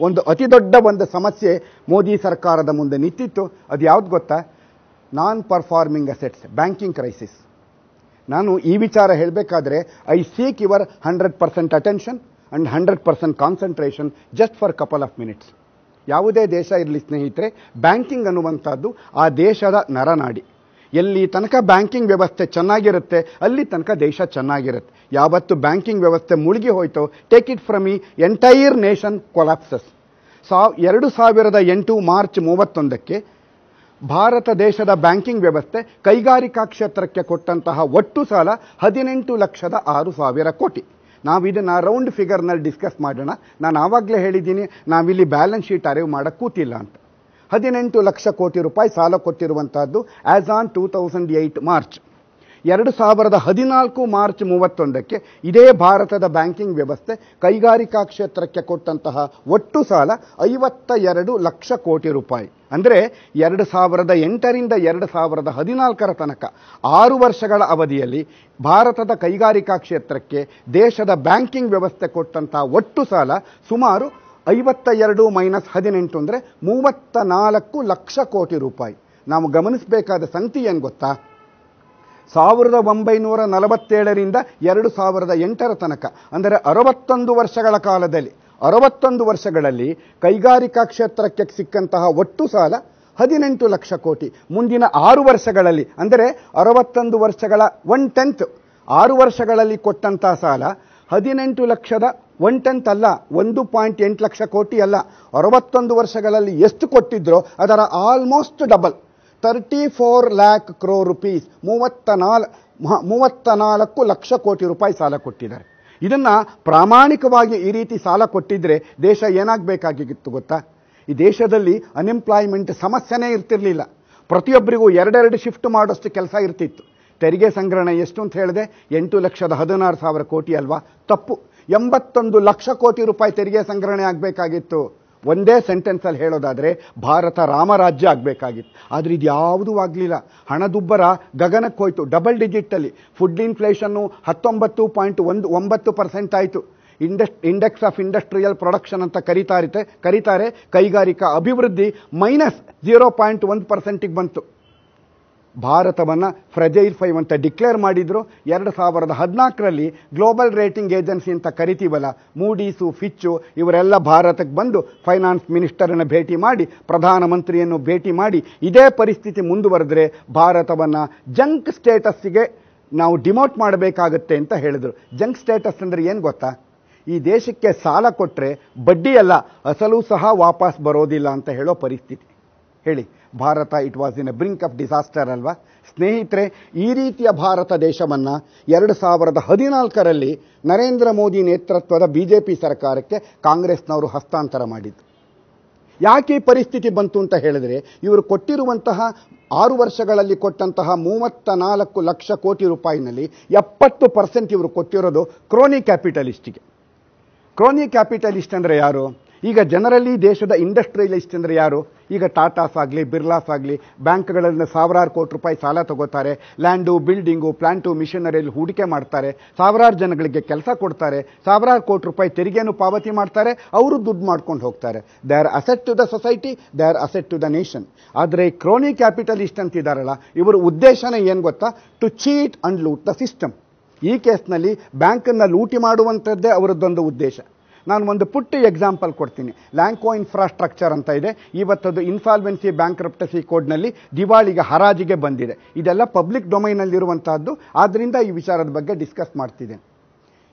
ಒಂದು ಅತಿ ದೊಡ್ಡ ಒಂದು ಸಮಸ್ಯೆ ಮೋದಿ ಸರ್ಕಾರದ ಮುಂದೆ ನಿಂತಿತ್ತು. ಅದು ಯಾವ್ದು ಗೊತ್ತಾ? Non performing assets, banking crisis. ನಾನು ಈ ವಿಚಾರ ಹೇಳಬೇಕಾದ್ರೆ, I seek your hundred percent attention and hundred percent concentration just for couple of minutes. ಯಾವುದೇ ದೇಶ ಇರಲಿ ಸ್ನೇಹಿತರೆ, ಬ್ಯಾಂಕಿಂಗ್ ಅನ್ನುವಂಥದ್ದು ಆ ದೇಶದ ನರನಾಡಿ. ಎಲ್ಲಿ ತನಕ ಬ್ಯಾಂಕಿಂಗ್ ವ್ಯವಸ್ಥೆ ಚೆನ್ನಾಗಿರುತ್ತೆ, ಅಲ್ಲಿ ತನಕ ದೇಶ ಚೆನ್ನಾಗಿರುತ್ತೆ. ಯಾವತ್ತು ಬ್ಯಾಂಕಿಂಗ್ ವ್ಯವಸ್ಥೆ ಮುಳುಗಿ ಹೋಯ್ತೋ ಟೇಕ್ ಇಟ್ ಫ್ರಮ್ ಈ ಎಂಟೈರ್ ನೇಷನ್ ಕೊಲಾಪ್ಸಸ್ ಸಾವ್ ಎರಡು ಸಾವಿರದ ಎಂಟು ಮಾರ್ಚ್ ಮೂವತ್ತೊಂದಕ್ಕೆ ಭಾರತ ದೇಶದ ಬ್ಯಾಂಕಿಂಗ್ ವ್ಯವಸ್ಥೆ ಕೈಗಾರಿಕಾ ಕ್ಷೇತ್ರಕ್ಕೆ ಕೊಟ್ಟಂತಹ ಒಟ್ಟು ಸಾಲ ಹದಿನೆಂಟು ಲಕ್ಷದ ಆರು ಸಾವಿರ ಕೋಟಿ. ನಾವು ಇದನ್ನ ರೌಂಡ್ ಫಿಗರ್ನಲ್ಲಿ ಡಿಸ್ಕಸ್ ಮಾಡೋಣ. ನಾನು ಆವಾಗಲೇ ಹೇಳಿದ್ದೀನಿ, ನಾವಿಲ್ಲಿ ಬ್ಯಾಲೆನ್ಸ್ ಶೀಟ್ ಅರಿವು ಮಾಡಕ್ಕೆ ಕೂತಿಲ್ಲ ಅಂತ. ಹದಿನೆಂಟು ಲಕ್ಷ ಕೋಟಿ ರೂಪಾಯಿ ಸಾಲ ಕೊಟ್ಟಿರುವಂತಹದ್ದು as on two thousand eight March ಎರಡು ಸಾವಿರದ ಹದಿನಾಲ್ಕು ಮಾರ್ಚ್ ಮೂವತ್ತೊಂದಕ್ಕೆ ಇದೇ ಭಾರತದ ಬ್ಯಾಂಕಿಂಗ್ ವ್ಯವಸ್ಥೆ ಕೈಗಾರಿಕಾ ಕ್ಷೇತ್ರಕ್ಕೆ ಕೊಟ್ಟಂತಹ ಒಟ್ಟು ಸಾಲ ಐವತ್ತ ಎರಡು ಲಕ್ಷ ಕೋಟಿ ರೂಪಾಯಿ. ಅಂದರೆ ಎರಡು ಸಾವಿರದ ಎಂಟರಿಂದ ಎರಡು ಸಾವಿರದ ಹದಿನಾಲ್ಕರ ತನಕ ಆರು ವರ್ಷಗಳ ಅವಧಿಯಲ್ಲಿ ಭಾರತದ ಕೈಗಾರಿಕಾ ಕ್ಷೇತ್ರಕ್ಕೆ ದೇಶದ ಬ್ಯಾಂಕಿಂಗ್ ವ್ಯವಸ್ಥೆ ಕೊಟ್ಟಂತಹ ಒಟ್ಟು ಸಾಲ ಸುಮಾರು ಐವತ್ತ ಎರಡು ಮೈನಸ್ ಹದಿನೆಂಟು ಅಂದರೆ ಮೂವತ್ತ ನಾಲ್ಕು ಲಕ್ಷ ಕೋಟಿ ರೂಪಾಯಿ. ನಾವು ಗಮನಿಸಬೇಕಾದ ಸಂಗತಿ ಏನು ಗೊತ್ತಾ? ಸಾವಿರದ ಒಂಬೈನೂರ ನಲವತ್ತೇಳರಿಂದ ಎರಡು ಸಾವಿರದ ಎಂಟರ ತನಕ, ಅಂದರೆ ಅರವತ್ತೊಂದು ವರ್ಷಗಳ ಕಾಲದಲ್ಲಿ, ಅರವತ್ತೊಂದು ವರ್ಷಗಳಲ್ಲಿ ಕೈಗಾರಿಕಾ ಕ್ಷೇತ್ರಕ್ಕೆ ಸಿಕ್ಕಂತಹ ಒಟ್ಟು ಸಾಲ ಹದಿನೆಂಟು ಲಕ್ಷ ಕೋಟಿ. ಮುಂದಿನ ಆರು ವರ್ಷಗಳಲ್ಲಿ, ಅಂದರೆ ಅರವತ್ತೊಂದು ವರ್ಷಗಳ ಒನ್ ಟೆಂತ್ ಆರು ವರ್ಷಗಳಲ್ಲಿ ಕೊಟ್ಟಂತಹ ಸಾಲ ಹದಿನೆಂಟು ಲಕ್ಷದ ಒನ್ ಟೆಂತ್ ಅಲ್ಲ, ಒಂದು ಪಾಯಿಂಟ್ ಎಂಟು ಲಕ್ಷ ಕೋಟಿ ಅಲ್ಲ. ಅರವತ್ತೊಂದು ವರ್ಷಗಳಲ್ಲಿ ಎಷ್ಟು ಕೊಟ್ಟಿದ್ರೋ ಅದರ almost double thirty four lakh crore rupees ಮೂವತ್ತ ನಾಲ್ ಮೂವತ್ತ ನಾಲ್ಕು ಲಕ್ಷ ಕೋಟಿ ರೂಪಾಯಿ ಸಾಲ ಕೊಟ್ಟಿದ್ದಾರೆ. ಇದನ್ನು ಪ್ರಾಮಾಣಿಕವಾಗಿ ಈ ರೀತಿ ಸಾಲ ಕೊಟ್ಟಿದ್ರೆ ದೇಶ ಏನಾಗಬೇಕಾಗಿತ್ತು ಗೊತ್ತಾ? ಈ ದೇಶದಲ್ಲಿ ಅನ್ಎಂಪ್ಲಾಯ್ಮೆಂಟ್ ಸಮಸ್ಯೆನೇ ಇರ್ತಿರಲಿಲ್ಲ. ಪ್ರತಿಯೊಬ್ಬರಿಗೂ ಎರಡೆರಡು ಶಿಫ್ಟ್ ಮಾಡೋಷ್ಟು ಕೆಲಸ ಇರ್ತಿತ್ತು. ತೆರಿಗೆ ಸಂಗ್ರಹಣೆ ಎಷ್ಟು ಅಂತ ಹೇಳಿದೆ? ಎಂಟು ಲಕ್ಷದ ಹದಿನಾರು ಸಾವಿರ ಕೋಟಿ ಅಲ್ವಾ? ತಪ್ಪು. ಎಂಬತ್ತೊಂದು ಲಕ್ಷ ಕೋಟಿ ರೂಪಾಯಿ ತೆರಿಗೆ ಸಂಗ್ರಹಣೆ ಆಗಬೇಕಾಗಿತ್ತು. ಒಂದೇ ಸೆಂಟೆನ್ಸಲ್ಲಿ ಹೇಳೋದಾದರೆ, ಭಾರತ ರಾಮರಾಜ್ಯ ಆಗಬೇಕಾಗಿತ್ತು. ಆದರೆ ಇದು ಯಾವುದೂ ಆಗಲಿಲ್ಲ. ಹಣದುಬ್ಬರ ಗಗನಕ್ಕೆ ಹೋಯ್ತು. ಡಬಲ್ ಡಿಜಿಟಲ್ಲಿ ಫುಡ್ ಇನ್ಫ್ಲೇಷನ್ನು ಹತ್ತೊಂಬತ್ತು ಪಾಯಿಂಟ್ ಒಂದು ಒಂಬತ್ತು ಪರ್ಸೆಂಟ್ ಆಯಿತು. Indus index of industrial production ಅಂತ ಕರೀತಾರೆ ಕರೀತಾರೆ. ಕೈಗಾರಿಕಾ ಅಭಿವೃದ್ಧಿ ಮೈನಸ್ ಜೀರೋ ಪಾಯಿಂಟ್ ಒಂದು ಪರ್ಸೆಂಟಿಗೆ ಬಂತು. ಭಾರತವನ್ನು ಫ್ರೆಜೈಲ್ ಫೈವ್ ಅಂತ ಡಿಕ್ಲೇರ್ ಮಾಡಿದ್ರು. ಎರಡು ಸಾವಿರದ ಹದಿನಾಲ್ಕರಲ್ಲಿ ಗ್ಲೋಬಲ್ ರೇಟಿಂಗ್ ಏಜೆನ್ಸಿ ಅಂತ ಕರಿತೀವಲ್ಲ ಮೂಡೀಸು ಫಿಚ್ಚು ಇವರೆಲ್ಲ ಭಾರತಕ್ಕೆ ಬಂದು ಫೈನಾನ್ಸ್ ಮಿನಿಸ್ಟರನ್ನು ಭೇಟಿ ಮಾಡಿ, ಪ್ರಧಾನಮಂತ್ರಿಯನ್ನು ಭೇಟಿ ಮಾಡಿ ಇದೇ ಪರಿಸ್ಥಿತಿ ಮುಂದುವರೆದ್ರೆ ಭಾರತವನ್ನು ಜಂಕ್ ಸ್ಟೇಟಸ್ಸಿಗೆ ನಾವು ಡಿಮೋಟ್ ಮಾಡಬೇಕಾಗತ್ತೆ ಅಂತ ಹೇಳಿದರು. ಜಂಕ್ ಸ್ಟೇಟಸ್ ಅಂದರೆ ಏನು ಗೊತ್ತಾ? ಈ ದೇಶಕ್ಕೆ ಸಾಲ ಕೊಟ್ಟರೆ ಬಡ್ಡಿಯಲ್ಲ, ಅಸಲು ಸಹ ವಾಪಸ್ ಬರೋದಿಲ್ಲ ಅಂತ ಹೇಳೋ ಪರಿಸ್ಥಿತಿ. ಹೇಳಿ. Bharat it was in a brink of disaster ಅಲ್ವಾ? ಸ್ನೇಹಿತರೆ, ಈ ರೀತಿಯ ಭಾರತ ದೇಶವನ್ನು ಎರಡು ಸಾವಿರದ ಹದಿನಾಲ್ಕರಲ್ಲಿ ನರೇಂದ್ರ ಮೋದಿ ನೇತೃತ್ವದ ಬಿ ಜೆ ಪಿ ಸರ್ಕಾರಕ್ಕೆ ಕಾಂಗ್ರೆಸ್ನವರು ಹಸ್ತಾಂತರ ಮಾಡಿದ್ದು. ಯಾಕೆ ಪರಿಸ್ಥಿತಿ ಬಂತು ಅಂತ ಹೇಳಿದ್ರೆ, ಇವರು ಕೊಟ್ಟಿರುವಂತಹ ಆರು ವರ್ಷಗಳಲ್ಲಿ ಕೊಟ್ಟಂತಹ ಮೂವತ್ತ ನಾಲ್ಕು ಲಕ್ಷ ಕೋಟಿ ರೂಪಾಯಿನಲ್ಲಿ ಎಪ್ಪತ್ತು ಪರ್ಸೆಂಟ್ ಇವರು ಕೊಟ್ಟಿರೋದು ಕ್ರೋನಿ ಕ್ಯಾಪಿಟಲಿಸ್ಟಿಗೆ. ಕ್ರೋನಿ ಕ್ಯಾಪಿಟಲಿಸ್ಟ್ ಅಂದರೆ ಯಾರು? ಈಗ ಜನರಲ್ಲಿ ದೇಶದ ಇಂಡಸ್ಟ್ರಿಯಲಿಸ್ಟ್ ಅಂದರೆ ಯಾರು? ಈಗ ಟಾಟಾಸ್ ಆಗಲಿ ಬಿರ್ಲಾಸ್ ಆಗಲಿ ಬ್ಯಾಂಕ್ಗಳಲ್ಲಿ ಸಾವಿರಾರು ಕೋಟಿ ರೂಪಾಯಿ ಸಾಲ ತಗೋತಾರೆ. ಲ್ಯಾಂಡು, ಬಿಲ್ಡಿಂಗು, ಪ್ಲಾಂಟು, ಮಿಷನರಿಯಲ್ಲಿ ಹೂಡಿಕೆ ಮಾಡ್ತಾರೆ. ಸಾವಿರಾರು ಜನಗಳಿಗೆ ಕೆಲಸ ಕೊಡ್ತಾರೆ. ಸಾವಿರಾರು ಕೋಟಿ ರೂಪಾಯಿ ತೆರಿಗೆಯನ್ನು ಪಾವತಿ ಮಾಡ್ತಾರೆ. ಅವರು ದುಡ್ಡು ಮಾಡ್ಕೊಂಡು ಹೋಗ್ತಾರೆ. They are asset to the society they are asset to the nation ಆದರೆ ಕ್ರೋನಿ ಕ್ಯಾಪಿಟಲಿಸ್ಟ್ ಅಂತಿದ್ದಾರಲ್ಲ ಇವರ ಉದ್ದೇಶನೇ ಏನು ಗೊತ್ತಾ? To cheat and loot the system ಈ ಕೇಸ್ನಲ್ಲಿ ಬ್ಯಾಂಕನ್ನು ಲೂಟಿ ಮಾಡುವಂಥದ್ದೇ ಅವರದ್ದೊಂದು ಉದ್ದೇಶ. ನಾನು ಒಂದು ಪುಟ್ಟ ಎಕ್ಸಾಂಪಲ್ ಕೊಡ್ತೀನಿ. ಲ್ಯಾಂಕೋ ಇನ್ಫ್ರಾಸ್ಟ್ರಕ್ಚರ್ ಅಂತ ಇದೆ. ಇವತ್ತದು ಇನ್ಸಾಲ್ವೆನ್ಸಿ ಬ್ಯಾಂಕ್ರಪ್ಟಸಿ ಕೋಡ್ನಲ್ಲಿ ದಿವಾಳಿಗೆ ಹರಾಜಿಗೆ ಬಂದಿದೆ. ಇದೆಲ್ಲ ಪಬ್ಲಿಕ್ ಡೊಮೈನಲ್ಲಿರುವಂತಹದ್ದು ಆದ್ದರಿಂದ ಈ ವಿಚಾರದ ಬಗ್ಗೆ ಡಿಸ್ಕಸ್ ಮಾಡ್ತಿದ್ದೇನೆ.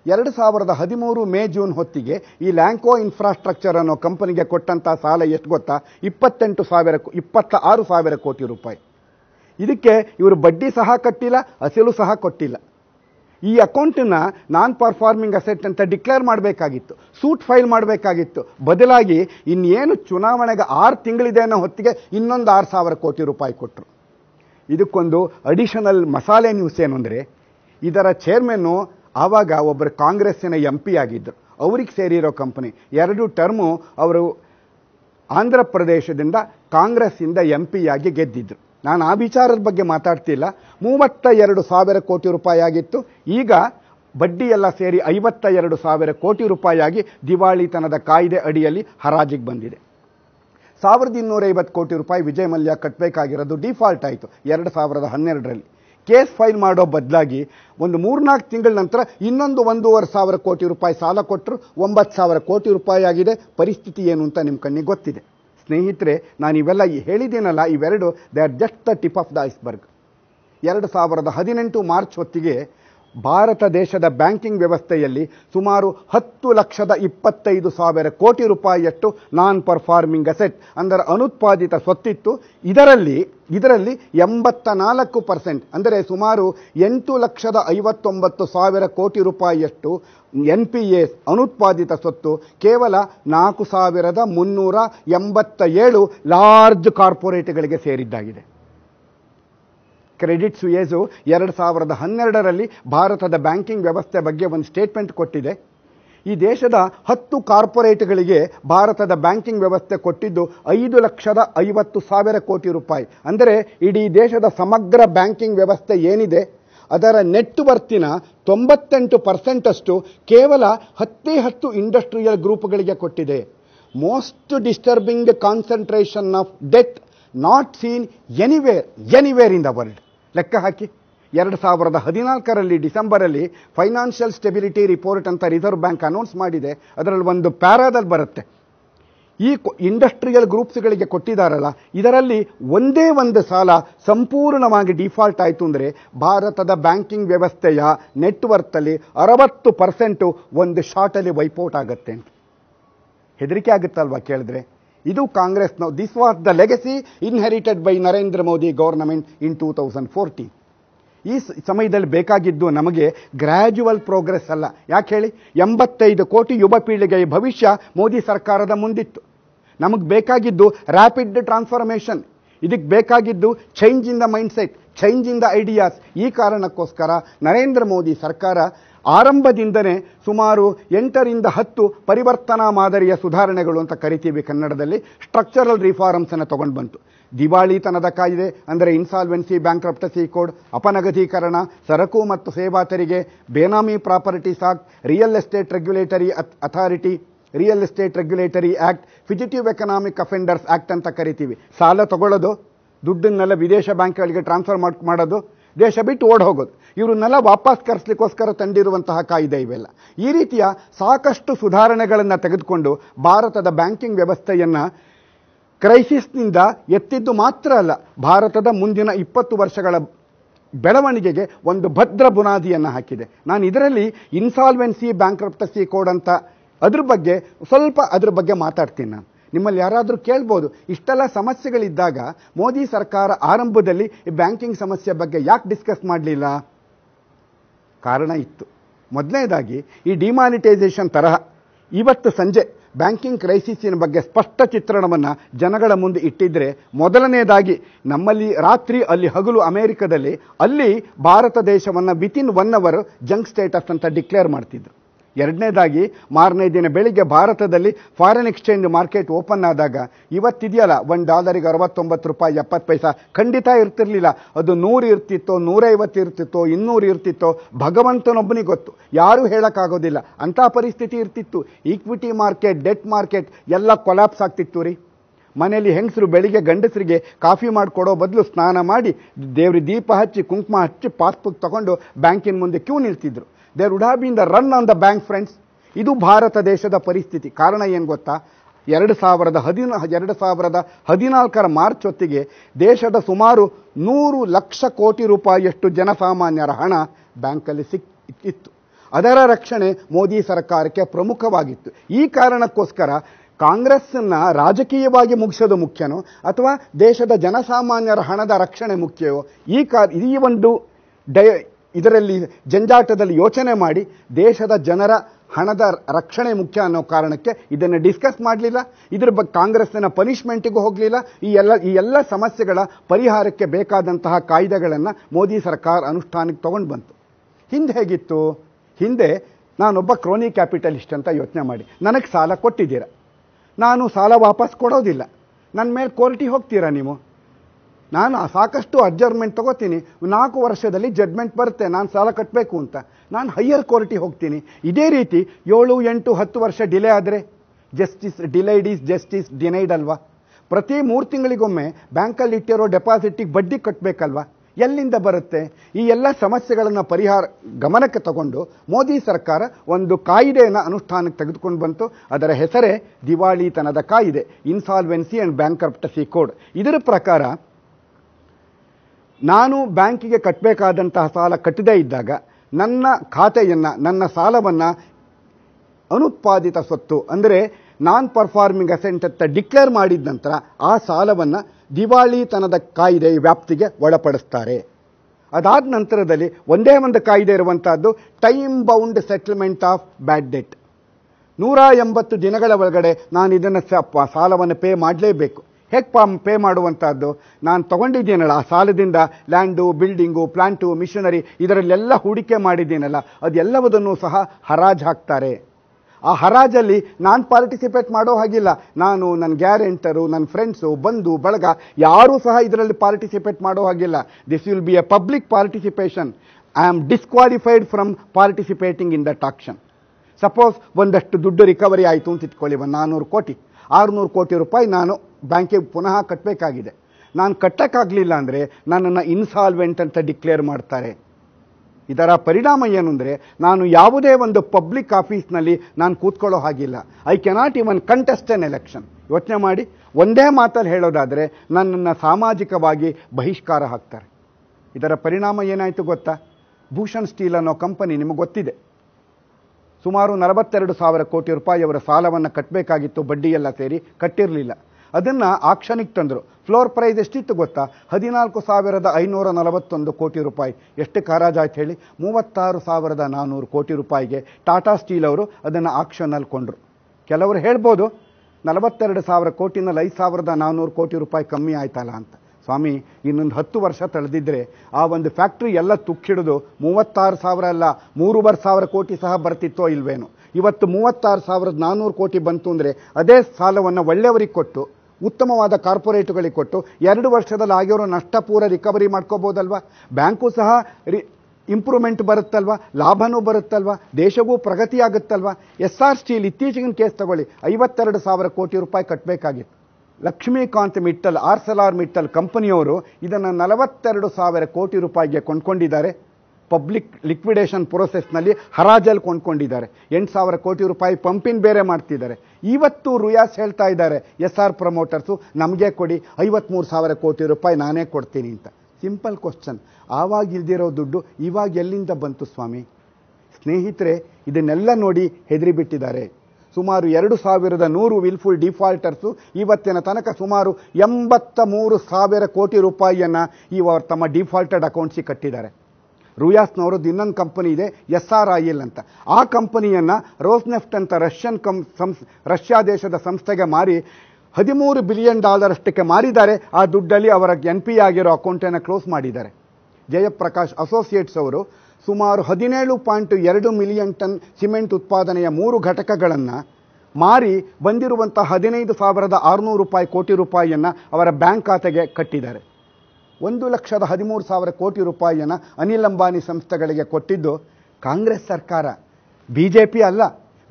ಎರಡು ಸಾವಿರದ ಹದಿಮೂರು ಮೇ, ಜೂನ್ ಹೊತ್ತಿಗೆ ಈ ಲ್ಯಾಂಕೋ ಇನ್ಫ್ರಾಸ್ಟ್ರಕ್ಚರ್ ಅನ್ನೋ ಕಂಪನಿಗೆ ಕೊಟ್ಟಂಥ ಸಾಲ ಎಷ್ಟು ಗೊತ್ತಾ? ಇಪ್ಪತ್ತೆಂಟು ಸಾವಿರ ಇಪ್ಪತ್ತ ಆರು ಸಾವಿರ ಕೋಟಿ ರೂಪಾಯಿ. ಇದಕ್ಕೆ ಇವರು ಬಡ್ಡಿ ಸಹ ಕಟ್ಟಿಲ್ಲ ಅಸಲು ಸಹ ಕೊಟ್ಟಿಲ್ಲ. ಈ ಅಕೌಂಟನ್ನ ನಾನ್ ಪರ್ಫಾರ್ಮಿಂಗ್ ಅಸೆಟ್ ಅಂತ ಡಿಕ್ಲೇರ್ ಮಾಡಬೇಕಾಗಿತ್ತು. ಸೂಟ್ ಫೈಲ್ ಮಾಡಬೇಕಾಗಿತ್ತು. ಬದಲಾಗಿ ಇನ್ನೇನು ಚುನಾವಣೆಗೆ ಆರು ತಿಂಗಳಿದೆ ಅನ್ನೋ ಹೊತ್ತಿಗೆ ಇನ್ನೊಂದು ಆರು ಸಾವಿರ ಕೋಟಿ ರೂಪಾಯಿ ಕೊಟ್ಟರು ಇದಕ್ಕೊಂದು ಅಡಿಷನಲ್ ಮಸಾಲೆ ನ್ಯೂಸ್ ಏನು ಇದರ ಚೇರ್ಮನ್ನು ಆವಾಗ ಒಬ್ಬರು ಕಾಂಗ್ರೆಸ್ಸಿನ ಎಂ ಪಿ ಆಗಿದ್ದರು ಅವ್ರಿಗೆ ಸೇರಿರೋ ಕಂಪನಿ ಎರಡು ಟರ್ಮು ಅವರು ಆಂಧ್ರ ಪ್ರದೇಶದಿಂದ ಕಾಂಗ್ರೆಸ್ಸಿಂದ ಎಂ ಪಿಯಾಗಿ ಗೆದ್ದಿದ್ರು. ನಾನು ಆ ವಿಚಾರದ ಬಗ್ಗೆ ಮಾತಾಡ್ತಿಲ್ಲ. ಮೂವತ್ತ ಎರಡು ಸಾವಿರ ಕೋಟಿ ರೂಪಾಯಿ ಆಗಿತ್ತು ಈಗ ಬಡ್ಡಿ ಎಲ್ಲ ಸೇರಿ ಐವತ್ತ ಎರಡು ಸಾವಿರ ಕೋಟಿ ರೂಪಾಯಿಯಾಗಿ ದಿವಾಳಿತನದ ಕಾಯ್ದೆ ಅಡಿಯಲ್ಲಿ ಹರಾಜಿಗೆ ಬಂದಿದೆ. ಸಾವಿರದ ಇನ್ನೂರೈವತ್ತು ಕೋಟಿ ರೂಪಾಯಿ ವಿಜಯ್ ಮಲ್ಯ ಕಟ್ಟಬೇಕಾಗಿರೋದು ಡಿಫಾಲ್ಟ್ ಆಯಿತು ಎರಡು ಸಾವಿರದ ಹನ್ನೆರಡರಲ್ಲಿ. ಕೇಸ್ ಫೈಲ್ ಮಾಡೋ ಬದಲಾಗಿ ಒಂದು ಮೂರ್ನಾಲ್ಕು ತಿಂಗಳ ನಂತರ ಇನ್ನೊಂದು ಒಂದೂವರೆ ಸಾವಿರ ಕೋಟಿ ರೂಪಾಯಿ ಸಾಲ ಕೊಟ್ಟರು, ಒಂಬತ್ತು ಸಾವಿರ ಕೋಟಿ ರೂಪಾಯಿ ಆಗಿದೆ ಪರಿಸ್ಥಿತಿ ಏನು ಅಂತ ನಿಮ್ಮ ಕಣ್ಣಿಗೆ ಗೊತ್ತಿದೆ. ಸ್ನೇಹಿತರೆ, ನಾನು ಇವೆಲ್ಲ ಹೇಳಿದ್ದೀನಲ್ಲ, ಇವೆರಡು they are just the tip of the iceberg ಎರಡು ಸಾವಿರದ ಹದಿನೆಂಟು ಮಾರ್ಚ್ ಹೊತ್ತಿಗೆ ಭಾರತ ದೇಶದ ಬ್ಯಾಂಕಿಂಗ್ ವ್ಯವಸ್ಥೆಯಲ್ಲಿ ಸುಮಾರು ಹತ್ತು ಲಕ್ಷದ ಇಪ್ಪತ್ತೈದು ಸಾವಿರ ಕೋಟಿ ರೂಪಾಯಿಯಷ್ಟು ನಾನ್ ಪರ್ಫಾರ್ಮಿಂಗ್ ಅಸೆಟ್ ಅಂದರೆ ಅನುತ್ಪಾದಿತ ಸ್ವತ್ತಿತ್ತು. ಇದರಲ್ಲಿ ಇದರಲ್ಲಿ ಎಂಬತ್ತ ನಾಲ್ಕು ಪರ್ಸೆಂಟ್ ಅಂದರೆ ಸುಮಾರು ಎಂಟು ಲಕ್ಷದ ಐವತ್ತೊಂಬತ್ತು ಸಾವಿರ ಕೋಟಿ ರೂಪಾಯಿಯಷ್ಟು ಎನ್ ಪಿ ಎಸ್ ಅನುತ್ಪಾದಿತ ಸ್ವತ್ತು ಕೇವಲ ನಾಲ್ಕು ಸಾವಿರದ ಮುನ್ನೂರ ಎಂಬತ್ತ ಏಳು ಲಾರ್ಜ್ ಕಾರ್ಪೊರೇಟ್ಗಳಿಗೆ ಸೇರಿದ್ದಾಗಿದೆ. ಕ್ರೆಡಿಟ್ ಸುಯೇಸು ಎರಡು ಸಾವಿರದ ಹನ್ನೆರಡರಲ್ಲಿ ಭಾರತದ ಬ್ಯಾಂಕಿಂಗ್ ವ್ಯವಸ್ಥೆ ಬಗ್ಗೆ ಒಂದು ಸ್ಟೇಟ್ಮೆಂಟ್ ಕೊಟ್ಟಿದೆ. ಈ ದೇಶದ ಹತ್ತು ಕಾರ್ಪೊರೇಟ್ಗಳಿಗೆ ಭಾರತದ ಬ್ಯಾಂಕಿಂಗ್ ವ್ಯವಸ್ಥೆ ಕೊಟ್ಟಿದ್ದು ಐದು ಲಕ್ಷದ ಐವತ್ತು ಸಾವಿರ ಕೋಟಿ ರೂಪಾಯಿ. ಅಂದರೆ ಇಡೀ ದೇಶದ ಸಮಗ್ರ ಬ್ಯಾಂಕಿಂಗ್ ವ್ಯವಸ್ಥೆ ಏನಿದೆ? ಅದರ ನೆಟ್ವರ್ತಿನ ತೊಂಬತ್ತೆಂಟು ಪರ್ಸೆಂಟಷ್ಟು ಕೇವಲ ಹತ್ತೇ ಹತ್ತು ಇಂಡಸ್ಟ್ರಿಯಲ್ ಗ್ರೂಪ್ಗಳಿಗೆ ಕೊಟ್ಟಿದೆ. Most disturbing concentration of death not seen anywhere anywhere in the world. ಲೆಕ್ಕ ಹಾಕಿ. ಎರಡು ಸಾವಿರದ ಹದಿನಾಲ್ಕರಲ್ಲಿ ಡಿಸೆಂಬರಲ್ಲಿ ಫೈನಾನ್ಷಿಯಲ್ ಸ್ಟೆಬಿಲಿಟಿ ರಿಪೋರ್ಟ್ ಅಂತ ರಿಸರ್ವ್ ಬ್ಯಾಂಕ್ ಅನೌನ್ಸ್ ಮಾಡಿದೆ. ಅದರಲ್ಲಿ ಒಂದು ಪ್ಯಾರಾದಲ್ಲಿ ಬರುತ್ತೆ. ಈ ಇಂಡಸ್ಟ್ರಿಯಲ್ ಗ್ರೂಪ್ಸ್ಗಳಿಗೆ ಕೊಟ್ಟಿದ್ದಾರಲ್ಲ, ಇದರಲ್ಲಿ ಒಂದೇ ಒಂದು ಸಾಲ ಸಂಪೂರ್ಣವಾಗಿ ಡಿಫಾಲ್ಟ್ ಆಯಿತು ಅಂದರೆ ಭಾರತದ ಬ್ಯಾಂಕಿಂಗ್ ವ್ಯವಸ್ಥೆಯ ನೆಟ್ವರ್ತಲ್ಲಿ ಅರವತ್ತು ಪರ್ಸೆಂಟು ಒಂದು ಶಾರ್ಟಲ್ಲಿ ವೈಪೌಟ್ ಆಗುತ್ತೆ ಹೆದರಿಕೆ ಆಗುತ್ತಲ್ವಾ ಕೇಳಿದ್ರೆ? ಇದು ಕಾಂಗ್ರೆಸ್ನ this was the legacy inherited by Narendra Modi government in two thousand fourteen ಈ ಸಮಯದಲ್ಲಿ ಬೇಕಾಗಿದ್ದು ನಮಗೆ ಗ್ರ್ಯಾಜುವಲ್ ಪ್ರೋಗ್ರೆಸ್ ಅಲ್ಲ. ಯಾಕೆ ಹೇಳಿ? ಎಂಬತ್ತೈದು ಕೋಟಿ ಯುವ ಪೀಳಿಗೆಯ ಭವಿಷ್ಯ ಮೋದಿ ಸರ್ಕಾರದ ಮುಂದಿತ್ತು. ನಮಗೆ ಬೇಕಾಗಿದ್ದು ರ್ಯಾಪಿಡ್ ಟ್ರಾನ್ಸ್ಫಾರ್ಮೇಷನ್ ಇದಕ್ಕೆ ಬೇಕಾಗಿದ್ದು change in the mind set change in the ideas ಈ ಕಾರಣಕ್ಕೋಸ್ಕರ ನರೇಂದ್ರ ಮೋದಿ ಸರ್ಕಾರ ಆರಂಭದಿಂದನೇ ಸುಮಾರು ಎಂಟರಿಂದ ಹತ್ತು ಪರಿವರ್ತನಾ ಮಾದರಿಯ ಸುಧಾರಣೆಗಳು ಅಂತ ಕರಿತೀವಿ ಕನ್ನಡದಲ್ಲಿ. ಸ್ಟ್ರಕ್ಚರಲ್ ರಿಫಾರ್ಮ್ಸ್ ಅನ್ನು ತಗೊಂಡು ಬಂತು. ದಿವಾಳಿತನದ ಕಾಯ್ದೆ, ಅಂದರೆ ಇನ್ಸಾಲ್ವೆನ್ಸಿ ಬ್ಯಾಂಕ್ರಪ್ಟಸಿ ಕೋಡ್ ಅಪನಗದೀಕರಣ, ಸರಕು ಮತ್ತು ಸೇವಾ ತೆರಿಗೆ, benami properties act real estate regulatory authority real estate regulatory act fugitive economic offenders act ಅಂತ ಕರಿತೀವಿ. ಸಾಲ ತಗೊಳ್ಳೋದು, ದುಡ್ಡನ್ನೆಲ್ಲ ವಿದೇಶ ಬ್ಯಾಂಕ್ಗಳಿಗೆ ಟ್ರಾನ್ಸ್ಫರ್ ಮಾಡ್ ಮಾಡೋದು, ದೇಶ ಬಿಟ್ಟು ಓಡ್ ಹೋಗೋದು. ಇವ್ರನ್ನೆಲ್ಲ ವಾಪಸ್ ಕರೆಸ್ಲಿಕ್ಕೋಸ್ಕರ ತಂದಿರುವಂತಹ ಕಾಯ್ದೆ ಇವೆಲ್ಲ. ಈ ರೀತಿಯ ಸಾಕಷ್ಟು ಸುಧಾರಣೆಗಳನ್ನು ತೆಗೆದುಕೊಂಡು ಭಾರತದ ಬ್ಯಾಂಕಿಂಗ್ ವ್ಯವಸ್ಥೆಯನ್ನು ಕ್ರೈಸಿಸ್ನಿಂದ ಎತ್ತಿದ್ದು ಮಾತ್ರ ಅಲ್ಲ, ಭಾರತದ ಮುಂದಿನ ಇಪ್ಪತ್ತು ವರ್ಷಗಳ ಬೆಳವಣಿಗೆಗೆ ಒಂದು ಭದ್ರ ಬುನಾದಿಯನ್ನು ಹಾಕಿದೆ. ನಾನು ಇದರಲ್ಲಿ ಇನ್ಸಾಲ್ವೆನ್ಸಿ, ಬ್ಯಾಂಕ್ರಪ್ಟಸಿ ಕೋಡ್ ಅಂತ ಅದ್ರ ಬಗ್ಗೆ, ಸ್ವಲ್ಪ ಅದ್ರ ಬಗ್ಗೆ ಮಾತಾಡ್ತೀನಿ ನಾನು. ನಿಮ್ಮಲ್ಲಿ ಯಾರಾದರೂ ಕೇಳ್ಬೋದು, ಇಷ್ಟೆಲ್ಲ ಸಮಸ್ಯೆಗಳಿದ್ದಾಗ ಮೋದಿ ಸರ್ಕಾರ ಆರಂಭದಲ್ಲಿ ಈ ಬ್ಯಾಂಕಿಂಗ್ ಸಮಸ್ಯೆ ಬಗ್ಗೆ ಯಾಕೆ ಡಿಸ್ಕಸ್ ಮಾಡಲಿಲ್ಲ? ಕಾರಣ ಇತ್ತು. ಮೊದಲನೇದಾಗಿ, ಈ ಡಿಮಾನಿಟೈಸೇಷನ್ ತರಹ ಇವತ್ತು ಸಂಜೆ ಬ್ಯಾಂಕಿಂಗ್ ಕ್ರೈಸಿಸಿನ ಬಗ್ಗೆ ಸ್ಪಷ್ಟ ಚಿತ್ರಣವನ್ನು ಜನಗಳ ಮುಂದೆ ಇಟ್ಟಿದ್ರೆ ಮೊದಲನೇದಾಗಿ ನಮ್ಮಲ್ಲಿ ರಾತ್ರಿ ಅಲ್ಲಿ ಹಗಲು ಅಮೆರಿಕದಲ್ಲಿ ಅಲ್ಲಿ ಭಾರತ ದೇಶವನ್ನು within one hour junk status ಅಂತ ಡಿಕ್ಲೇರ್ ಮಾಡ್ತಿದ್ರು. ಎರಡನೇದಾಗಿ ಮಾರನೇ ದಿನ ಬೆಳಿಗ್ಗೆ ಭಾರತದಲ್ಲಿ ಫಾರಿನ್ ಎಕ್ಸ್ಚೇಂಜ್ ಮಾರ್ಕೆಟ್ ಓಪನ್ ಆದಾಗ ಇವತ್ತಿದೆಯಲ್ಲ ಒಂದು ಡಾಲರಿಗೆ ಅರವತ್ತೊಂಬತ್ತು ರೂಪಾಯಿ ಎಪ್ಪತ್ತು ಪೈಸಾ ಖಂಡಿತ ಇರ್ತಿರ್ಲಿಲ್ಲ. ಅದು ನೂರು ಇರ್ತಿತ್ತೋ, ನೂರೈವತ್ತು ಇರ್ತಿತ್ತೋ, ಇನ್ನೂರು ಇರ್ತಿತ್ತೋ, ಭಗವಂತನೊಬ್ಬನಿಗೆ ಗೊತ್ತು. ಯಾರೂ ಹೇಳೋಕ್ಕಾಗೋದಿಲ್ಲ. ಅಂಥ ಪರಿಸ್ಥಿತಿ ಇರ್ತಿತ್ತು. ಈಕ್ವಿಟಿ ಮಾರ್ಕೆಟ್ ಡೆಟ್ ಮಾರ್ಕೆಟ್ ಎಲ್ಲ ಕೊಲಾಪ್ಸ್ ಆಗ್ತಿತ್ತು ರೀ. ಮನೆಯಲ್ಲಿ ಹೆಂಗಸರು ಬೆಳಿಗ್ಗೆ ಗಂಡಸರಿಗೆ ಕಾಫಿ ಮಾಡಿಕೊಡೋ ಬದಲು ಸ್ನಾನ ಮಾಡಿ ದೇವ್ರ ದೀಪ ಹಚ್ಚಿ, ಕುಂಕುಮ ಹಚ್ಚಿ ಪಾಸ್ಬುಕ್ ತಗೊಂಡು ಬ್ಯಾಂಕಿನ ಮುಂದೆ queue ನಿಲ್ತಿದ್ರು. There would have been the run on the bank friends ಇದು ಭಾರತ ದೇಶದ ಪರಿಸ್ಥಿತಿ. ಕಾರಣ ಏನು ಗೊತ್ತಾ? ಎರಡು ಸಾವಿರದ ಹದಿನ ಎರಡು ಸಾವಿರದ ಹದಿನಾಲ್ಕರ ಮಾರ್ಚ್ ಹೊತ್ತಿಗೆ ದೇಶದ ಸುಮಾರು ನೂರು ಲಕ್ಷ ಕೋಟಿ ರೂಪಾಯಿಯಷ್ಟು ಜನಸಾಮಾನ್ಯರ ಹಣ ಬ್ಯಾಂಕಲ್ಲಿ ಸಿಕ್ ಇತ್ತು. ಅದರ ರಕ್ಷಣೆ ಮೋದಿ ಸರ್ಕಾರಕ್ಕೆ ಪ್ರಮುಖವಾಗಿತ್ತು. ಈ ಕಾರಣಕ್ಕೋಸ್ಕರ ಕಾಂಗ್ರೆಸ್ಸನ್ನು ರಾಜಕೀಯವಾಗಿ ಮುಗಿಸೋದು ಮುಖ್ಯನೋ, ಅಥವಾ ದೇಶದ ಜನಸಾಮಾನ್ಯರ ಹಣದ ರಕ್ಷಣೆ ಮುಖ್ಯವೋ, ಈ ಕಾ ಈ ಒಂದು ಡಯ ಇದರಲ್ಲಿ ಜಂಜಾಟದಲ್ಲಿ ಯೋಚನೆ ಮಾಡಿ ದೇಶದ ಜನರ ಹಣದ ರಕ್ಷಣೆ ಮುಖ್ಯ ಅನ್ನೋ ಕಾರಣಕ್ಕೆ ಇದನ್ನು ಡಿಸ್ಕಸ್ ಮಾಡಲಿಲ್ಲ. ಇದ್ರ ಬಗ್ಗೆ ಕಾಂಗ್ರೆಸ್ನ ಪನಿಷ್ಮೆಂಟಿಗೂ ಹೋಗಲಿಲ್ಲ. ಈ ಎಲ್ಲ ಈ ಎಲ್ಲ ಸಮಸ್ಯೆಗಳ ಪರಿಹಾರಕ್ಕೆ ಬೇಕಾದಂತಹ ಕಾಯ್ದೆಗಳನ್ನು ಮೋದಿ ಸರ್ಕಾರ ಅನುಷ್ಠಾನಕ್ಕೆ ತಗೊಂಡು ಬಂತು. ಹಿಂದೆ ಹೇಗಿತ್ತು? ಹಿಂದೆ ನಾನೊಬ್ಬ ಕ್ರೋನಿ ಕ್ಯಾಪಿಟಲಿಸ್ಟ್ ಅಂತ ಯೋಚನೆ ಮಾಡಿ. ನನಗೆ ಸಾಲ ಕೊಟ್ಟಿದ್ದೀರ. ನಾನು ಸಾಲ ವಾಪಸ್ ಕೊಡೋದಿಲ್ಲ. ನನ್ನ ಮೇಲೆ ಕೋರ್ಟಿಗೆ ಹೋಗ್ತೀರಾ ನೀವು? ನಾನು ಸಾಕಷ್ಟು ಅಡ್ಜರ್ಮೆಂಟ್ ತಗೋತೀನಿ. ನಾಲ್ಕು ವರ್ಷದಲ್ಲಿ ಜಡ್ಮೆಂಟ್ ಬರುತ್ತೆ. ನಾನು ಸಾಲ ಕಟ್ಟಬೇಕು ಅಂತ. ನಾನು ಹೈಯರ್ ಕೋರ್ಟಿಗೆ ಹೋಗ್ತೀನಿ. ಇದೇ ರೀತಿ ಏಳು, ಎಂಟು, ಹತ್ತು ವರ್ಷ ಡಿಲೇ ಆದರೆ justice delayed is justice denied ಅಲ್ವಾ? ಪ್ರತಿ ಮೂರು ತಿಂಗಳಿಗೊಮ್ಮೆ ಬ್ಯಾಂಕಲ್ಲಿ ಇಟ್ಟಿರೋ ಡೆಪಾಸಿಟಿಗೆ ಬಡ್ಡಿ ಕಟ್ಟಬೇಕಲ್ವಾ ಎಲ್ಲಿಂದ ಬರುತ್ತೆ? ಈ ಎಲ್ಲ ಸಮಸ್ಯೆಗಳನ್ನು ಪರಿಹಾರ ಗಮನಕ್ಕೆ ತಗೊಂಡು ಮೋದಿ ಸರ್ಕಾರ ಒಂದು ಕಾಯಿದೆಯನ್ನು ಅನುಷ್ಠಾನಕ್ಕೆ ತೆಗೆದುಕೊಂಡು ಬಂತು. ಅದರ ಹೆಸರೇ ದಿವಾಳಿತನದ ಕಾಯಿದೆ ಇನ್ಸಾಲ್ವೆನ್ಸಿ ಆ್ಯಂಡ್ ಬ್ಯಾಂಕ್ ಕೋಡ್ ಇದರ ಪ್ರಕಾರ ನಾನು ಬ್ಯಾಂಕಿಗೆ ಕಟ್ಟಬೇಕಾದಂತಹ ಸಾಲ ಕಟ್ಟದೇ ಇದ್ದಾಗ ನನ್ನ ಖಾತೆಯನ್ನು, ನನ್ನ ಸಾಲವನ್ನು ಅನುತ್ಪಾದಿತ ಸ್ವತ್ತು, ಅಂದರೆ ನಾನ್ ಪರ್ಫಾರ್ಮಿಂಗ್ ಅಸೆಂಟ್ ಅಂತ ಡಿಕ್ಲೇರ್ ಮಾಡಿದ ನಂತರ ಆ ಸಾಲವನ್ನು ದಿವಾಳಿತನದ ಕಾಯ್ದೆ ವ್ಯಾಪ್ತಿಗೆ ಒಳಪಡಿಸ್ತಾರೆ. ಅದಾದ ನಂತರದಲ್ಲಿ ಒಂದೇ ಒಂದು ಕಾಯ್ದೆ ಇರುವಂತಹದ್ದು time bound settlement of bad debt ನೂರ ಎಂಬತ್ತು ದಿನಗಳ ಒಳಗಡೆ ನಾನು ಇದನ್ನು ಸಾಲವನ್ನು ಪೇ ಮಾಡಲೇಬೇಕು. ಹೇಗೆ ಪಾಮ್ ಪೇ ಮಾಡುವಂಥದ್ದು ನಾನು ತಗೊಂಡಿದ್ದೀನಲ್ಲ, ಆ ಸಾಲದಿಂದ ಲ್ಯಾಂಡು, ಬಿಲ್ಡಿಂಗು, ಪ್ಲಾಂಟು, ಮಿಷನರಿ ಇದರಲ್ಲೆಲ್ಲ ಹೂಡಿಕೆ ಮಾಡಿದ್ದೀನಲ್ಲ, ಅದೆಲ್ಲವುದನ್ನು ಸಹ ಹರಾಜು ಹಾಕ್ತಾರೆ. ಆ ಹರಾಜಲ್ಲಿ ನಾನು ಪಾರ್ಟಿಸಿಪೇಟ್ ಮಾಡೋ ಹಾಗಿಲ್ಲ. ನಾನು ನನ್ನ ಗ್ಯಾರೆಂಟರು ನನ್ನ ಫ್ರೆಂಡ್ಸು, ಬಂಧು, ಬಳಗ ಯಾರೂ ಸಹ ಇದರಲ್ಲಿ ಪಾರ್ಟಿಸಿಪೇಟ್ ಮಾಡೋ ಹಾಗಿಲ್ಲ. This will be a public participation I am disqualified from participating in that action suppose ಒಂದಷ್ಟು ದುಡ್ಡು ರಿಕವರಿ ಆಯಿತು ಅಂತ ಇಟ್ಕೊಳ್ಳಿ, ಒಂದು ನಾನ್ನೂರು ಕೋಟಿ, ಆರುನೂರು ಕೋಟಿ ರೂಪಾಯಿ ನಾನು ಬ್ಯಾಂಕಿಗೆ ಪುನಃ ಕಟ್ಟಬೇಕಾಗಿದೆ ನಾನು ಕಟ್ಟಕ್ಕಾಗಲಿಲ್ಲ ಅಂದರೆ ನನ್ನನ್ನು ಇನ್ಸಾಲ್ವೆಂಟ್ ಅಂತ ಡಿಕ್ಲೇರ್ ಮಾಡ್ತಾರೆ. ಇದರ ಪರಿಣಾಮ ಏನು ಅಂದರೆ ನಾನು ಯಾವುದೇ ಒಂದು ಪಬ್ಲಿಕ್ ಆಫೀಸ್ನಲ್ಲಿ ನಾನು ಕೂತ್ಕೊಳ್ಳೋ ಹಾಗಿಲ್ಲ. I cannot even contest an election ಯೋಚನೆ ಮಾಡಿ, ಒಂದೇ ಮಾತಲ್ಲಿ ಹೇಳೋದಾದರೆ ನನ್ನನ್ನು ಸಾಮಾಜಿಕವಾಗಿ ಬಹಿಷ್ಕಾರ ಹಾಕ್ತಾರೆ. ಇದರ ಪರಿಣಾಮ ಏನಾಯಿತು ಗೊತ್ತಾ? ಭೂಷಣ್ ಸ್ಟೀಲ್ ಅನ್ನೋ ಕಂಪನಿ ನಿಮಗೆ ಗೊತ್ತಿದೆ. ಸುಮಾರು ನಲವತ್ತೆರಡು ಸಾವಿರ ಕೋಟಿ ರೂಪಾಯಿ ಅವರ ಸಾಲವನ್ನು ಕಟ್ಟಬೇಕಾಗಿತ್ತು ಬಡ್ಡಿಯೆಲ್ಲ ಸೇರಿ ಕಟ್ಟಿರಲಿಲ್ಲ. ಅದನ್ನು ಆಕ್ಷನಿಗೆ ತಂದರು. ಫ್ಲೋರ್ ಪ್ರೈಸ್ ಎಷ್ಟಿತ್ತು ಗೊತ್ತಾ? ಹದಿನಾಲ್ಕು ಸಾವಿರದ ಐನೂರ ನಲವತ್ತೊಂದು ಕೋಟಿ ರೂಪಾಯಿ. ಎಷ್ಟು ಖರಾಜಾಯ್ತು ಹೇಳಿ, ಮೂವತ್ತಾರು ಸಾವಿರದ ನಾನ್ನೂರು ಕೋಟಿ ರೂಪಾಯಿಗೆ ಟಾಟಾ ಸ್ಟೀಲ್ ಅವರು ಅದನ್ನು ಆಕ್ಷನಲ್ಲಿ ಕೊಂಡ್ರು. ಕೆಲವರು ಹೇಳ್ಬೋದು, ನಲವತ್ತೆರಡು ಸಾವಿರ ಕೋಟಿನಲ್ಲಿ ಐದು ಸಾವಿರದ ನಾನ್ನೂರು ಕೋಟಿ ರೂಪಾಯಿ ಕಮ್ಮಿ ಆಯ್ತಲ್ಲ ಅಂತ. ಸ್ವಾಮಿ, ಇನ್ನೊಂದು ಹತ್ತು ವರ್ಷ ತಳೆದಿದ್ರೆ ಆ ಒಂದು ಫ್ಯಾಕ್ಟ್ರಿ ಎಲ್ಲ ತುಕ್ಕಿಡಿದು ಮೂವತ್ತಾರು ಸಾವಿರ ಅಲ್ಲ, ಮೂರುವರೆ ಸಾವಿರ ಕೋಟಿ ಸಹ ಬರ್ತಿತ್ತೋ ಇಲ್ವೇನೋ. ಇವತ್ತು ಮೂವತ್ತಾರು ಸಾವಿರದ ನಾನ್ನೂರು ಕೋಟಿ ಬಂತು ಅಂದರೆ ಅದೇ ಸಾಲವನ್ನು ಒಳ್ಳೆಯವರಿಗೆ ಕೊಟ್ಟು ಉತ್ತಮವಾದ ಕಾರ್ಪೊರೇಟ್ಗಳಿಗೆ ಕೊಟ್ಟು ಎರಡು ವರ್ಷದಲ್ಲಿ ಆಗಿರೋ ನಷ್ಟ ಪೂರ ರಿಕವರಿ ಮಾಡ್ಕೋಬೋದಲ್ವಾ? ಬ್ಯಾಂಕು ಸಹ ರಿ ಇಂಪ್ರೂವ್ಮೆಂಟ್ ಬರುತ್ತಲ್ವ? ಲಾಭನೂ ಬರುತ್ತಲ್ವ? ದೇಶವೂ ಪ್ರಗತಿ ಆಗುತ್ತಲ್ವಾ ಎಸ್ ಆರ್ ಸ್ಟೀಲ್ ಇತ್ತೀಚೆಗಿನ ಕೇಸ್ ತಗೊಳ್ಳಿ. ಐವತ್ತೆರಡು ಸಾವಿರ ಕೋಟಿ ರೂಪಾಯಿ ಕಟ್ಟಬೇಕಾಗಿತ್ತು ಲಕ್ಷ್ಮೀಕಾಂತ್ ಮಿಟ್ಟಲ್, ಆರ್ಸೆಲಾರ್ ಮಿಟ್ಟಲ್ ಕಂಪನಿಯವರು ಇದನ್ನು ನಲವತ್ತೆರಡು ಸಾವಿರ ಕೋಟಿ ರೂಪಾಯಿಗೆ ಕೊಂಡ್ಕೊಂಡಿದ್ದಾರೆ. Public liquidation ಪ್ರೋಸೆಸ್ನಲ್ಲಿ ಹರಾಜಲ್ಲಿ ಕೊಂಡ್ಕೊಂಡಿದ್ದಾರೆ. ಎಂಟು ಸಾವಿರ ಕೋಟಿ ರೂಪಾಯಿ ಪಂಪಿನ ಬೇರೆ ಮಾಡ್ತಿದ್ದಾರೆ. ಇವತ್ತು ರುಯಾಸ್ ಹೇಳ್ತಾ ಇದ್ದಾರೆ, ಎಸ್ ಆರ್ ಪ್ರಮೋಟರ್ಸು ನಮಗೆ ಕೊಡಿ, ಐವತ್ಮೂರು ಸಾವಿರ ಕೋಟಿ ರೂಪಾಯಿ ನಾನೇ ಕೊಡ್ತೀನಿ ಅಂತ. ಸಿಂಪಲ್ ಕ್ವಶನ್ ಆವಾಗ ಇಲ್ದಿರೋ ದುಡ್ಡು ಇವಾಗ ಎಲ್ಲಿಂದ ಬಂತು ಸ್ವಾಮಿ? ಸ್ನೇಹಿತರೆ, ಇದನ್ನೆಲ್ಲ ನೋಡಿ ಹೆದರಿಬಿಟ್ಟಿದ್ದಾರೆ ಸುಮಾರು ಎರಡು ಸಾವಿರದ ನೂರು ವಿಲ್ಫುಲ್ ಡಿಫಾಲ್ಟರ್ಸು ಇವತ್ತಿನ ತನಕ ಸುಮಾರು ಎಂಬತ್ತ ಮೂರು ಸಾವಿರ ಕೋಟಿ ರೂಪಾಯಿಯನ್ನು ಈ ತಮ್ಮ ಡಿಫಾಲ್ಟೆಡ್ ಅಕೌಂಟ್ಸಿಗೆ ಕಟ್ಟಿದ್ದಾರೆ. ರುಯಾಸ್ನವರದ್ದು ಇನ್ನೊಂದು ಕಂಪನಿ ಇದೆ ಎಸ್ ಆರ್ ಐ ಎಲ್ ಅಂತ. ಆ ಕಂಪನಿಯನ್ನು ರೋಸ್ನೆಫ್ಟ್ ಅಂತ ರಷ್ಯನ್ ಕಂ, ಸಂಸ್, ರಷ್ಯಾ ದೇಶದ ಸಂಸ್ಥೆಗೆ ಮಾರಿ ಹದಿಮೂರು ಬಿಲಿಯನ್ ಡಾಲರ್ ಅಷ್ಟಕ್ಕೆ ಮಾರಿದ್ದಾರೆ. ಆ ದುಡ್ಡಲ್ಲಿ ಅವರ ಎನ್ ಪಿ ಆಗಿರೋ ಅಕೌಂಟನ್ನು ಕ್ಲೋಸ್ ಮಾಡಿದ್ದಾರೆ. ಜಯಪ್ರಕಾಶ್ ಅಸೋಸಿಯೇಟ್ಸ್ ಅವರು ಸುಮಾರು ಹದಿನೇಳು ಪಾಯಿಂಟ್ ಎರಡು ಮಿಲಿಯನ್ ಟನ್ ಸಿಮೆಂಟ್ ಉತ್ಪಾದನೆಯ ಮೂರು ಘಟಕಗಳನ್ನು ಮಾರಿ ಬಂದಿರುವಂಥ ಹದಿನೈದು ಸಾವಿರದ ಆರುನೂರು ರೂಪಾಯಿ, ಕೋಟಿ ರೂಪಾಯಿಯನ್ನು ಅವರ ಬ್ಯಾಂಕ್ ಖಾತೆಗೆ ಕಟ್ಟಿದ್ದಾರೆ. ಒಂದು ಲಕ್ಷದ ಹದಿಮೂರು ಸಾವಿರ ಕೋಟಿ ರೂಪಾಯಿಯನ್ನು ಅನಿಲ್ ಅಂಬಾನಿ ಸಂಸ್ಥೆಗಳಿಗೆ ಕೊಟ್ಟಿದ್ದು ಕಾಂಗ್ರೆಸ್ ಸರ್ಕಾರ. ಬಿ ಜೆ ಪಿ ಅಲ್ಲ.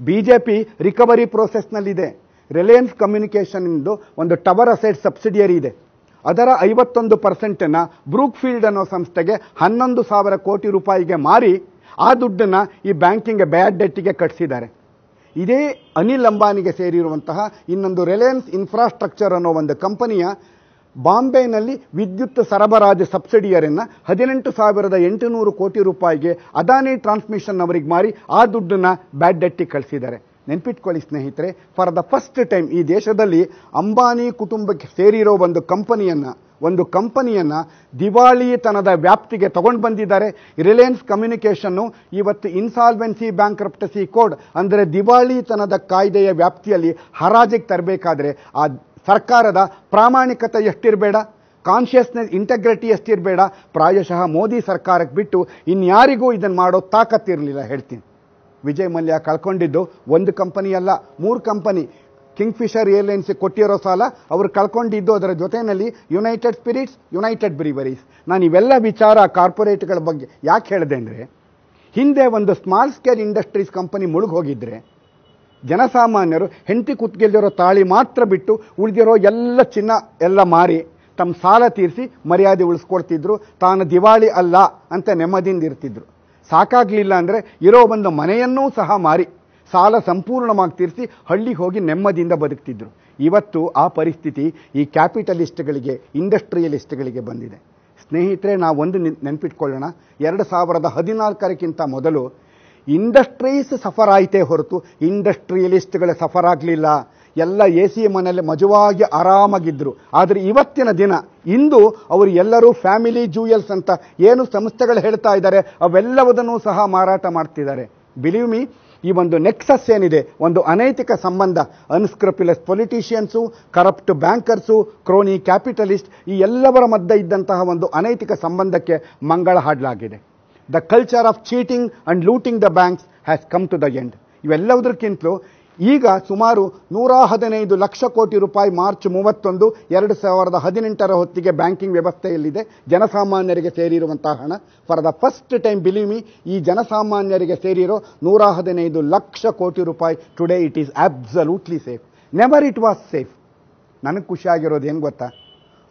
ಬಿ ಜೆ ಪಿ ರಿಕವರಿ ಪ್ರೋಸೆಸ್ನಲ್ಲಿದೆ. ರಿಲಯನ್ಸ್ ಕಮ್ಯುನಿಕೇಷನ್ದು ಒಂದು ಟವರ್ ಅಸೆಟ್ ಸಬ್ಸಿಡಿಯರಿ ಇದೆ. ಅದರ ಐವತ್ತೊಂದು ಪರ್ಸೆಂಟನ್ನು ಬ್ರೂಕ್ಫೀಲ್ಡ್ ಅನ್ನೋ ಸಂಸ್ಥೆಗೆ ಹನ್ನೊಂದು ಸಾವಿರ ಕೋಟಿ ರೂಪಾಯಿಗೆ ಮಾರಿ ಆ ದುಡ್ಡನ್ನು ಈ ಬ್ಯಾಂಕಿಂಗ್ ಬ್ಯಾಡ್ ಡೆಟ್ಟಿಗೆ ಕಟ್ಟಿಸಿದ್ದಾರೆ ಇದೇ ಅನಿಲ್ ಅಂಬಾನಿಗೆ ಸೇರಿರುವಂತಹ ಇನ್ನೊಂದು ರಿಲಯನ್ಸ್ ಇನ್ಫ್ರಾಸ್ಟ್ರಕ್ಚರ್ ಅನ್ನೋ ಒಂದು ಕಂಪನಿಯ ಬಾಂಬೆನಲ್ಲಿ ವಿದ್ಯುತ್ ಸರಬರಾಜು ಸಬ್ಸಿಡಿಯರನ್ನು ಹದಿನೆಂಟು ಸಾವಿರದ ಎಂಟುನೂರು ಕೋಟಿ ರೂಪಾಯಿಗೆ ಅದಾನಿ ಟ್ರಾನ್ಸ್ಮಿಷನ್ ಅವರಿಗೆ ಮಾರಿ ಆ ದುಡ್ಡನ್ನು ಬ್ಯಾಡ್ ಡೆಟ್ಟಿಗೆ ಕಳಿಸಿದ್ದಾರೆ. ನೆನ್ಪಿಟ್ಕೊಳ್ಳಿ ಸ್ನೇಹಿತರೆ, ಫಾರ್ ದ ಫಸ್ಟ್ ಟೈಮ್ ಈ ದೇಶದಲ್ಲಿ ಅಂಬಾನಿ ಕುಟುಂಬಕ್ಕೆ ಸೇರಿರೋ ಒಂದು ಕಂಪನಿಯನ್ನು ಒಂದು ಕಂಪನಿಯನ್ನು ದಿವಾಳಿತನದ ವ್ಯಾಪ್ತಿಗೆ ತಗೊಂಡು ಬಂದಿದ್ದಾರೆ. ರಿಲಯನ್ಸ್ ಕಮ್ಯುನಿಕೇಷನ್ನು ಇವತ್ತು ಇನ್ಸಾಲ್ವೆನ್ಸಿ ಬ್ಯಾಂಕ್ರಪ್ಟಸಿ ಕೋಡ್, ಅಂದರೆ ದಿವಾಳಿತನದ ಕಾಯ್ದೆಯ ವ್ಯಾಪ್ತಿಯಲ್ಲಿ ಹರಾಜಿಗೆ ತರಬೇಕಾದ್ರೆ ಆ ಸರ್ಕಾರದ ಪ್ರಾಮಾಣಿಕತೆ ಎಷ್ಟಿರಬೇಡ ಕಾನ್ಷಿಯಸ್ನೆಸ್ ಇಂಟಗ್ರಿಟಿ ಎಷ್ಟಿರಬೇಡ, ಪ್ರಾಯಶಃ ಮೋದಿ ಸರ್ಕಾರಕ್ಕೆ ಬಿಟ್ಟು ಇನ್ಯಾರಿಗೂ ಇದನ್ನು ಮಾಡೋ ತಾಕತ್ತಿರಲಿಲ್ಲ ಹೇಳ್ತೀನಿ. ವಿಜಯ್ ಮಲ್ಯ ಕಳ್ಕೊಂಡಿದ್ದು ಒಂದು ಕಂಪನಿ ಅಲ್ಲ, ಮೂರು ಕಂಪನಿ ಕಿಂಗ್ಫಿಷರ್ ಏರ್ಲೈನ್ಸ್ ಕೊಟ್ಟಿರೋ ಸಾಲ ಅವರು ಕಳ್ಕೊಂಡಿದ್ದು ಅದರ ಜೊತೆಯಲ್ಲಿ ಯುನೈಟೆಡ್ ಸ್ಪಿರಿಟ್ಸ್ ಯುನೈಟೆಡ್ ಬ್ರಿವರೀಸ್ ನಾನು ಇವೆಲ್ಲ ವಿಚಾರ ಕಾರ್ಪೊರೇಟ್ಗಳ ಬಗ್ಗೆ ಯಾಕೆ ಹೇಳಿದೆ ಅಂದರೆ, ಹಿಂದೆ ಒಂದು ಸ್ಮಾಲ್ ಸ್ಕೇಲ್ ಇಂಡಸ್ಟ್ರೀಸ್ ಕಂಪನಿ ಮುಳುಗ್ ಹೋಗಿದ್ರೆ ಜನಸಾಮಾನ್ಯರು, ಹೆಂಡತಿ ಕುತ್ತಿಗೆಲ್ದಿರೋ ತಾಳಿ ಮಾತ್ರ ಬಿಟ್ಟು ಉಳಿದಿರೋ ಎಲ್ಲ ಚಿನ್ನ ಎಲ್ಲ ಮಾರಿ, ತಮ್ಮ ಸಾಲ ತೀರಿಸಿ ಮರ್ಯಾದೆ ಉಳಿಸ್ಕೊಡ್ತಿದ್ರು ತಾನು ದಿವಾಳಿ ಅಲ್ಲ ಅಂತ ನೆಮ್ಮದಿಯಿಂದ ಇರ್ತಿದ್ರು. ಸಾಕಾಗ್ಲಿಲ್ಲ ಅಂದರೆ ಇರೋ ಒಂದು ಮನೆಯನ್ನೂ ಸಹ ಮಾರಿ, ಸಾಲ ಸಂಪೂರ್ಣವಾಗಿ ತೀರಿಸಿ ಹಳ್ಳಿಗೆ ಹೋಗಿ ನೆಮ್ಮದಿಯಿಂದ ಬದುಕ್ತಿದ್ರು. ಇವತ್ತು ಆ ಪರಿಸ್ಥಿತಿ ಈ ಕ್ಯಾಪಿಟಲಿಸ್ಟ್ಗಳಿಗೆ, ಇಂಡಸ್ಟ್ರಿಯಲಿಸ್ಟ್ಗಳಿಗೆ ಬಂದಿದೆ. ಸ್ನೇಹಿತರೆ ನಾವು ಒಂದು ನೆನ್ಪಿಟ್ಕೊಳ್ಳೋಣ. ಎರಡು ಸಾವಿರದ ಹದಿನಾಲ್ಕರಕ್ಕಿಂತ ಮೊದಲು ಇಂಡಸ್ಟ್ರೀಸ್ ಸಫರ್ ಆಯಿತೇ ಹೊರತು ಇಂಡಸ್ಟ್ರಿಯಲಿಸ್ಟ್ಗಳ ಸಫರ್ ಆಗಲಿಲ್ಲ. ಎಲ್ಲ ಎ ಸಿ ಮನೆಯಲ್ಲಿ ಮಜವಾಗಿ ಆರಾಮಾಗಿದ್ದರು ಆದರೆ ಇವತ್ತಿನ ದಿನ ಇಂದು ಅವರು ಎಲ್ಲರೂ ಫ್ಯಾಮಿಲಿ ಜೂಯಲ್ಸ್ ಅಂತ ಏನು ಸಂಸ್ಥೆಗಳು ಹೇಳ್ತಾ ಇದ್ದಾರೆ, ಅವೆಲ್ಲವುದನ್ನು ಸಹ ಮಾರಾಟ ಮಾಡ್ತಿದ್ದಾರೆ. ಬಿಲೀವ್ ಮೀ ಈ ಒಂದು ನೆಕ್ಸಸ್ ಏನಿದೆ, ಒಂದು ಅನೈತಿಕ ಸಂಬಂಧ unscrupulous politicians corrupt bankers crony capitalist ಈ ಎಲ್ಲವರ ಮಧ್ಯೆ ಇದ್ದಂತಹ ಒಂದು ಅನೈತಿಕ ಸಂಬಂಧಕ್ಕೆ ಮಂಗಳ ಹಾಡಲಾಗಿದೆ. The culture of cheating and looting the banks has come to the end ಇವೆಲ್ಲವುದಕ್ಕಿಂತಲೂ ಈಗ ಸುಮಾರು ನೂರ ಹದಿನೈದು ಲಕ್ಷ ಕೋಟಿ ರೂಪಾಯಿ ಮಾರ್ಚ್ ಮೂವತ್ತೊಂದು ಎರಡು ಸಾವಿರದ ಹದಿನೆಂಟರ ಹೊತ್ತಿಗೆ ಬ್ಯಾಂಕಿಂಗ್ ವ್ಯವಸ್ಥೆಯಲ್ಲಿದೆ. ಜನಸಾಮಾನ್ಯರಿಗೆ ಸೇರಿರುವಂತಹ ಹಣ. For the first time believe me ಈ ಜನಸಾಮಾನ್ಯರಿಗೆ ಸೇರಿರೋ ನೂರ ಹದಿನೈದು ಲಕ್ಷ ಕೋಟಿ ರೂಪಾಯಿ today it is absolutely safe never it was safe ನನಗೆ ಖುಷಿಯಾಗಿರೋದು ಏನು ಗೊತ್ತಾ?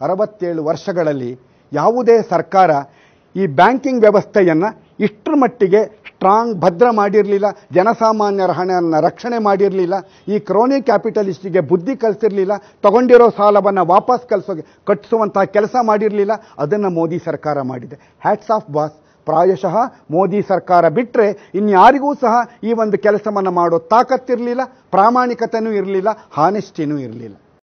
ಅರವತ್ತೇಳು ವರ್ಷಗಳಲ್ಲಿ ಯಾವುದೇ ಸರ್ಕಾರ ಈ ಬ್ಯಾಂಕಿಂಗ್ ವ್ಯವಸ್ಥೆಯನ್ನು ಇಷ್ಟರ ಮಟ್ಟಿಗೆ ಸ್ಟ್ರಾಂಗ್ ಭದ್ರ ಮಾಡಿರಲಿಲ್ಲ ಜನಸಾಮಾನ್ಯರ ಹಣವನ್ನು ರಕ್ಷಣೆ ಮಾಡಿರಲಿಲ್ಲ, ಈ ಕ್ರೋನಿ ಕ್ಯಾಪಿಟಲಿಸ್ಟಿಗೆ ಬುದ್ಧಿ ಕಲಿಸಿರಲಿಲ್ಲ, ತಗೊಂಡಿರೋ ಸಾಲವನ್ನು ವಾಪಸ್ ಕಲಿಸೋ ಕಟ್ಟಿಸುವಂತಹ ಕೆಲಸ ಮಾಡಿರಲಿಲ್ಲ, ಅದನ್ನು ಮೋದಿ ಸರ್ಕಾರ ಮಾಡಿದೆ. ಹ್ಯಾಟ್ಸ್ ಆಫ್ ಬಾಸ್ ಪ್ರಾಯಶಃ ಮೋದಿ ಸರ್ಕಾರ ಬಿಟ್ಟರೆ ಇನ್ಯಾರಿಗೂ ಸಹ ಈ ಒಂದು ಕೆಲಸವನ್ನು ಮಾಡೋ ತಾಕತ್ತಿರಲಿಲ್ಲ ಪ್ರಾಮಾಣಿಕತೆಯೂ ಇರಲಿಲ್ಲ ಹಾನೆಸ್ಟಿನೂ ಇರಲಿಲ್ಲ.